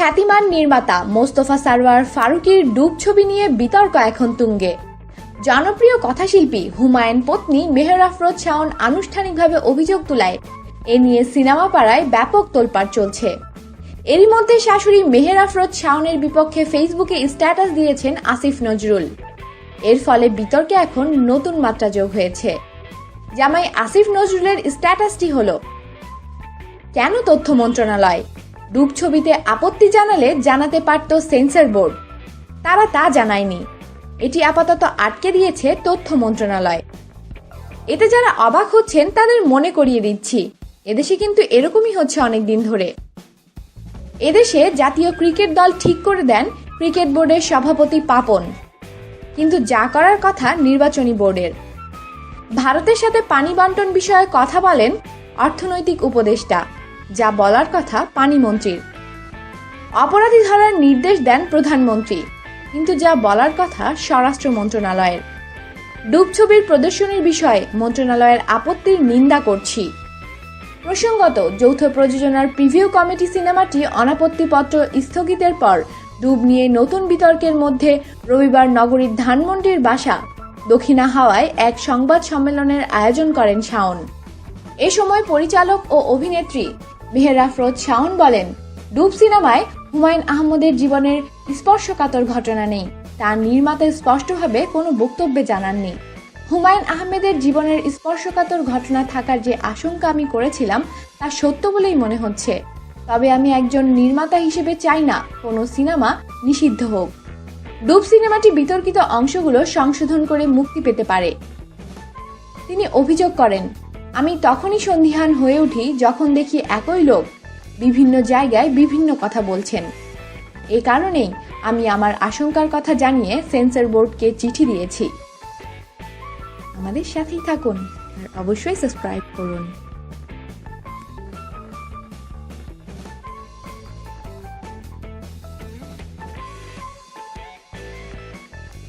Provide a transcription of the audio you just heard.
খ্যাতিমান নির্মাতা মোস্তফা সারওয়ার ফারুকির ডুব ছবি নিয়ে বিতর্ক এখন তুঙ্গে। জনপ্রিয় কথাশিল্পী হুমায়ুন পত্নী মেহর আফরোজ শাওন আনুষ্ঠানিকভাবে অভিযোগ তোলায়। এ নিয়ে সিনেমা পাড়ায় ব্যাপক তোলপাড় চলছে। এরই মধ্যে শাশুড়ি মেহের আফরোজ শাওনের বিপক্ষে ফেসবুকে স্ট্যাটাস দিয়েছেন আসিফ নজরুল। এর ফলে বিতর্কে এখন নতুন মাত্রা যোগ হয়েছে। জামাই আসিফ নজরুলের স্ট্যাটাসটি হলো, কেন তথ্য মন্ত্রণালয়? ডুব ছবিতে আপত্তি জানালে জানাতে পারত সেন্সর বোর্ড। তারা তা জানায়নি। এটি আপাতত আটকে দিয়েছে তথ্য মন্ত্রণালয়। এতে যারা অবাক হচ্ছেন তাদের মনে করিয়ে দিচ্ছি, এদেশে কিন্তু এরকমই হচ্ছে অনেক দিন ধরে। এদেশে জাতীয় ক্রিকেট দল ঠিক করে দেন ক্রিকেট বোর্ডের সভাপতি পাপন। কিন্তু যা করার কথা নির্বাচনী বোর্ডের। ভারতের সাথে পানি বন্টন বিষয়ে কথা বলেন অর্থনৈতিক উপদেষ্টা। যা বলার কথা পানি মন্ত্রীর অপরাধী ধরার নির্দেশ দেন প্রধানমন্ত্রী, কিন্তু যা বলার কথা স্বরাষ্ট্র মন্ত্রণালয়ের। ডুব ছবির প্রদর্শনীর বিষয়ে মন্ত্রণালয়ের আপত্তির নিন্দা করছি। প্রসঙ্গত, যৌথ প্রযোজনার প্রিভিউ কমিটি সিনেমাটি অনাপত্তিপত্র স্থগিতের পর ডুব নিয়ে নতুন বিতর্কের মধ্যে রবিবার নগরীর ধানমন্ডির বাসা, দক্ষিণা হাওয়ায় এক সংবাদ সম্মেলনের আয়োজন করেন শাওন। এ সময় পরিচালক ও অভিনেত্রী মেহের আফরোজ শাওন বলেন, ডুব সিনেমায় হুমায়ুন আহমদের জীবনের স্পর্শকাতর ঘটনা নেই। তার নির্মাতা স্পষ্টভাবে কোনো বক্তব্যে জানাননি। হুমায়ুন আহমেদের জীবনের স্পর্শকাতর ঘটনা থাকার যে আশঙ্কা আমি করেছিলাম, তা সত্য বলেই মনে হচ্ছে। তবে আমি একজন নির্মাতা হিসেবে চাই না, কোনো সিনেমা নিষিদ্ধ হোক। ডুব সিনেমাটি বিতর্কিত অংশগুলো সংশোধন করে মুক্তি পেতে পারে। তিনি অভিযোগ করেন আমি তখনই সন্ধিহান হয়ে উঠি যখন দেখি একই লোক বিভিন্ন জায়গায় বিভিন্ন কথা বলছেন। এ কারণেই আমি আমার আশঙ্কার কথা জানিয়ে সেন্সর বোর্ডকে চিঠি দিয়েছি। আমাদের সাথেই থাকুন আর অবশ্যই সাবস্ক্রাইব করুন।